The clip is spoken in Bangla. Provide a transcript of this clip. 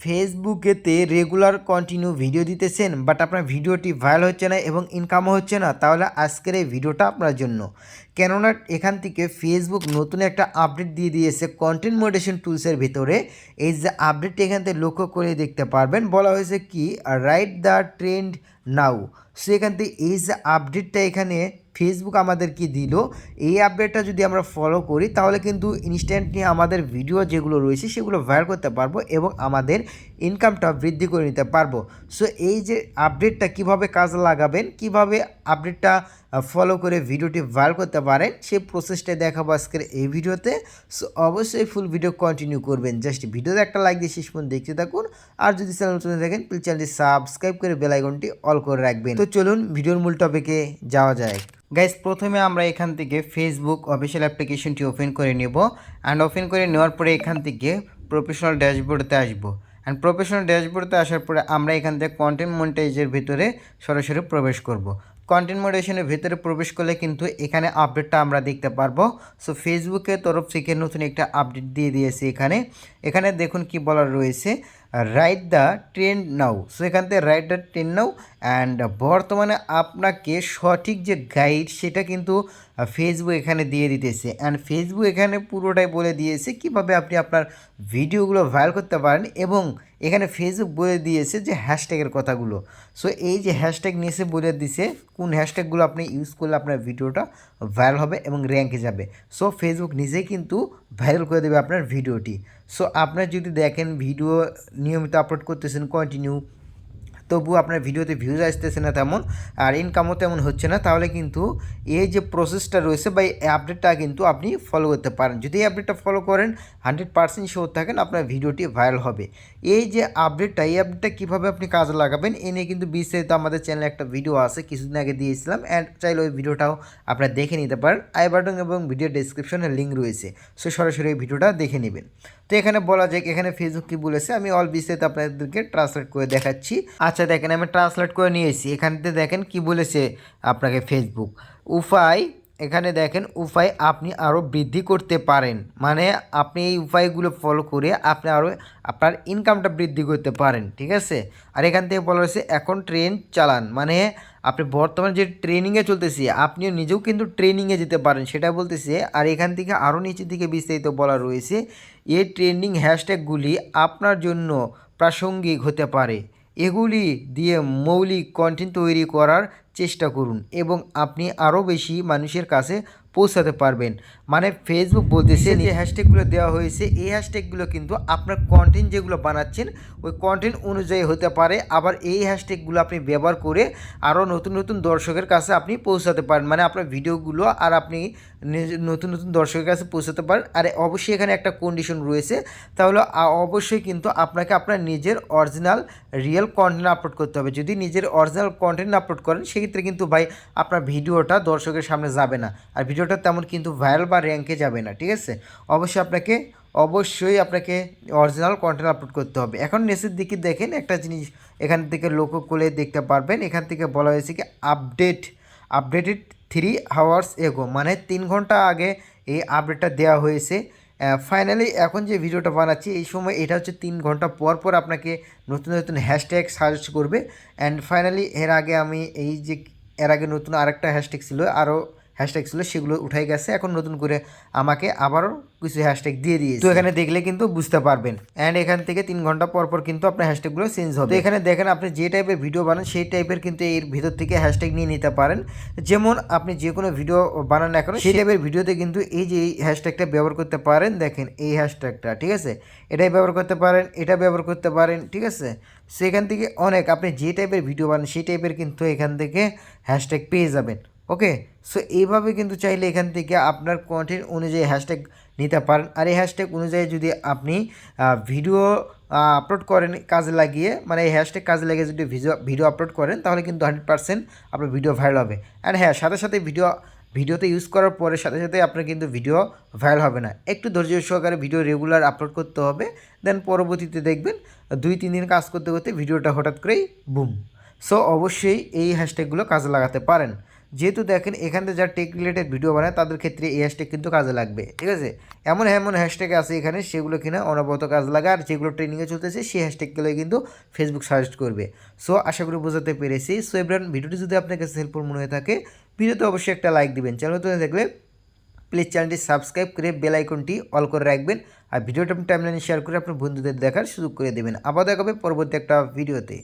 ফেসবুকেতে রেগুলার কন্টিনিউ ভিডিও দিতেছেন বাট আপনার ভিডিওটি ভাইরাল হচ্ছে না এবং ইনকামও হচ্ছে না, তাহলে আজকের এই ভিডিওটা আপনার জন্য। কেননা এখান থেকে ফেসবুক নতুন একটা আপডেট দিয়ে দিয়েছে কন্টেন্ট মোডেশন টুলসের ভিতরে। এই যে আপডেটটি এখান থেকে লক্ষ্য করে দেখতে পারবেন, বলা হয়েছে কি right the trend now so এখান থেকে এই যে আপডেটটা এখানে ফেসবুক আমাদের কি দিল? এই আপডেটটা যদি আমরা ফলো করি, তাহলে কিন্তু ইনস্ট্যান্টলি আমাদের ভিডিও যেগুলো রয়েছে, সেগুলো ভাইরাল করতে পারব এবং আমাদের ইনকামটা বৃদ্ধি করে নিতে পারব। সো এই যে আপডেটটা কীভাবে কাজে লাগাবেন, কীভাবে আপডেটটা ফলো করে ভিডিওটি ভাইরাল করতে পারেন সেই প্রসেসটা দেখাবো আজকের এই ভিডিওতে সো অবশ্যই ফুল ভিডিও কন্টিনিউ করবেন। জাস্ট ভিডিওতে একটা লাইক দিয়ে শেষ পর্যন্ত দেখতে থাকুন। আর যদি চ্যানেল নতুন দেখেন প্লিজ চ্যানেলটি সাবস্ক্রাইব করে বেল আইকনটি অল করে রাখবেন। তো চলুন ভিডিওর মূল টপিকে যাওয়া যায় গাইজ প্রথমে আমরা এখান থেকে ফেসবুক অফিসিয়াল অ্যাপ্লিকেশনটি ওপেন করে নেব অ্যান্ড ওপেন করে নেওয়ার পরে এখান থেকে প্রফেশনাল ড্যাশবোর্ডতে আসব অ্যান্ড প্রফেশনাল ড্যাশবোর্ডতে আসার পরে আমরা এখান থেকে কন্টেন্ট মনিটাইজের ভিতরে সরাসরি প্রবেশ করব। কন্টেন্ট মডারেশনের ভিতরে প্রবেশ করলে কিন্তু এখানে আপডেটটা আমরা দেখতে পারব। সো ফেসবুকের তরফ থেকে নতুন একটা আপডেট দিয়ে দিয়েছে এখানে। এখানে দেখুন কি বলার রয়েছে। Right the trend now so এখান থেকে right the trend now and বর্তমানে আপনাকে সঠিক যে গাইড সেটা কিন্তু ফেসবুক এখানে দিয়ে দিতেছে। অ্যান্ড ফেসবুক এখানে পুরোটাই বলে দিয়েছে কীভাবে আপনি আপনার ভিডিওগুলো ভাইরাল করতে পারেন এবং এখানে ফেসবুক বলে দিয়েছে যে হ্যাশট্যাগের কথাগুলো। সো এই যে হ্যাশট্যাগ নিয়েছে বলে দিছে, কোন হ্যাশট্যাগুলো আপনি ইউজ করলে আপনার ভিডিওটা ভাইরাল হবে এবং র্যাঙ্কে যাবে। সো ফেসবুক নিজেই কিন্তু ভাইরাল করে দেবে আপনার ভিডিওটি। সো আপনারা যদি দেখেন ভিডিও নিয়মিত আপলোড করতেছেন কন্টিনিউ তবু আপনার ভিডিওতে ভিউজ আসতেছে না তেমন আর ইনকামও তেমন হচ্ছে না, তাহলে কিন্তু এই যে প্রসেসটা রয়েছে বা এই আপডেটটা কিন্তু আপনি ফলো করতে পারেন। যদি এই আপডেটটা ফলো করেন হান্ড্রেড পার্সেন্ট শিওর থাকেন আপনার ভিডিওটি ভাইরাল হবে। এই যে আপডেটটা এই আপডেটটা কীভাবে আপনি কাজে লাগাবেন, এ নিয়ে কিন্তু বিস্তারিত আমাদের চ্যানেলে একটা ভিডিও আছে, কিছুদিন আগে দিয়েছিলাম অ্যান্ড চাইলে ওই ভিডিওটাও আপনারা দেখে নিতে পারেন। আই বাটন এবং ভিডিও ডিসক্রিপশনে লিঙ্ক রয়েছে, সো সরাসরি এই ভিডিওটা দেখে নেবেন। তো এখানে বলা যায় এখানে ফেসবুক কী বলেছে, আমি অল বিস্তারিত আপনাদেরকে ট্রান্সলেট করে দেখাচ্ছি। আচ্ছা দেখেন আমি ট্রান্সলেট করে নিয়েছি। এখানতে দেখেন কি বলেছে আপনাকে ফেসবুক উপায় এখানে দেখেন উপায় আপনি আরও বৃদ্ধি করতে পারেন। মানে আপনি এই উপায়গুলো ফলো করে আপনি আরও আপনার ইনকামটা বৃদ্ধি করতে পারেন, ঠিক আছে? আর এখান থেকে বলা হয়েছে, এখন ট্রেন চালান। মানে আপনি বর্তমানে যে ট্রেনিংয়ে চলতেছি, আপনিও নিজেও কিন্তু ট্রেনিংয়ে যেতে পারেন, সেটা বলতেছে। আর এখান থেকে আরও নিচের দিকে বিস্তারিত বলা রয়েছে, এই ট্রেন্ডিং হ্যাশট্যাগুলি আপনার জন্য প্রাসঙ্গিক হতে পারে। এগুলি দিয়ে মৌলিক কন্টেন্ট তৈরি করার চেষ্টা করুন এবং আপনি আরও বেশি মানুষের কাছে পৌঁছাতে পারবেন। মানে ফেসবুক বলতেছে যে হ্যাশট্যাগুলো দেওয়া হয়েছে এই হ্যাশট্যাগুলো কিন্তু আপনার কন্টেন্ট যেগুলো বানাচ্ছেন ওই কন্টেন্ট অনুযায়ী হতে পারে। আবার এই হ্যাশট্যাগুলো আপনি ব্যবহার করে আরও নতুন নতুন দর্শকের কাছে আপনি পৌঁছাতে পারেন। মানে আপনার ভিডিওগুলো আর আপনি নতুন নতুন দর্শকের কাছে পৌঁছাতে পারেন। আর অবশ্যই এখানে একটা কন্ডিশন রয়েছে। তাহলে অবশ্যই কিন্তু আপনাকে আপনার নিজের অরিজিনাল রিয়েল কন্টেন্ট আপলোড করতে হবে। যদি নিজের অরিজিনাল কন্টেন্ট আপলোড করেন সেক্ষেত্রে কিন্তু ভাই আপনার ভিডিওটা দর্শকের সামনে যাবে না। আর ভিডিওটা তেমন কিন্তু ভাইরাল বা র্যাঙ্কে যাবে না, ঠিক আছে? অবশ্যই আপনাকে অবশ্যই আপনাকে অরিজিনাল কন্টেন্ট আপলোড করতে হবে। এখন নিচের দিকে দেখেন একটা জিনিস, এখান থেকে লক্ষ্য করে দেখতে পারবেন। এখান থেকে বলা হয়েছে কি আপডেট আপডেটেড থ্রি হাওয়ার্স এগো মানে তিন ঘণ্টা আগে এই আপডেটটা দেওয়া হয়েছে। ফাইনালি এখন যে ভিডিওটা বানাচ্ছি, এই সময় এটা হচ্ছে তিন ঘণ্টা পর পর আপনাকে নতুন নতুন হ্যাশট্যাগ সার্চ করবে। অ্যান্ড ফাইনালি এর আগে আমি এই যে, এর আগে নতুন আরেকটা হ্যাশট্যাগ ছিল, আরও হ্যাশট্যাগ ছিল সেগুলো উঠাই গেছে। এখন নতুন করে আমাকে আবারও কিছু হ্যাশট্যাগ দিয়ে দিয়েছে। তো এখানে দেখলে কিন্তু বুঝতে পারবেন। অ্যান্ড এখান থেকে তিন ঘণ্টা পর পর কিন্তু আপনার হ্যাশট্যাগুলো চেঞ্জ হবে। এখানে দেখেন আপনি যে টাইপের ভিডিও বানান সেই টাইপের কিন্তু এর ভিতর থেকে হ্যাশট্যাগ নিয়ে নিতে পারেন। যেমন আপনি যে কোনো ভিডিও বানান না কেন সেই টাইপের ভিডিওতে কিন্তু এই যে এই হ্যাশট্যাগটা ব্যবহার করতে পারেন দেখেন এই হ্যাশট্যাগটা ঠিক আছে? এটাই ব্যবহার করতে পারেন এটা ব্যবহার করতে পারেন ঠিক আছে? সেখান থেকে অনেক আপনি যে টাইপের ভিডিও বানান সেই টাইপের কিন্তু এখান থেকে হ্যাশট্যাগ পেয়ে যাবেন। ওকে সো এইভাবে কিন্তু চাইলে এখান থেকে আপনার কন্টেন্ট অনুযায়ী হ্যাশট্যাগ নিতে পারেন। আর এই হ্যাশট্যাগ অনুযায়ী যদি আপনি ভিডিও আপলোড করেন কাজে লাগিয়ে মানে এই হ্যাশট্যাগ কাজে লাগিয়ে যদি ভিডিও ভিডিও আপলোড করেন, তাহলে কিন্তু হান্ড্রেড পার্সেন্ট আপনার ভিডিও ভাইরাল হবে। অ্যান্ড হ্যাঁ সাথে সাথে ভিডিও ভিডিওতে ইউজ করার পরে সাথে সাথে আপনার কিন্তু ভিডিও ভাইরাল হবে না। একটু ধৈর্য সহকারে ভিডিও রেগুলার আপলোড করতে হবে দেন পরবর্তীতে দেখবেন দুই, তিন দিন কাজ করতে করতে ভিডিওটা হঠাৎ করেই বুম সো অবশ্যই এই হ্যাশট্যাগুলো কাজে লাগাতে পারেন। যেহেতু দেখেন এখান থেকে যারা টেক রিলেটেড ভিডিও বানায়, তাদের ক্ষেত্রে এই হ্যাশট্যাগ কিন্তু কাজে লাগবে। ঠিক আছে? এমন এমন হ্যাশট্যাগ আছে এখানে, সেগুলো কিনা অনবরত কাজ লাগে, আর যেগুলো ট্রেনিংয়ে চলতেছে, সেই হ্যাশট্যাগগুলো কিন্তু ফেসবুক সাজেস্ট করবে। সো আশা করি বোঝাতে পেরেছি। সো এবার ভিডিওটি যদি আপনার কাছে হেল্পফুল মনে হয়ে থাকে, ভিডিওতে অবশ্যই একটা লাইক দিবেন। চ্যানেল তো দেখলে প্লিজ চ্যানেলটি সাবস্ক্রাইব করে বেল আইকনটি অল করে রাখবেন, আর ভিডিওটা আপনি টাইমলাইনে শেয়ার করে আপনার বন্ধুদের দেখার সুযোগ করে দেবেন। আবার দেখাবে পরবর্তী একটা ভিডিওতে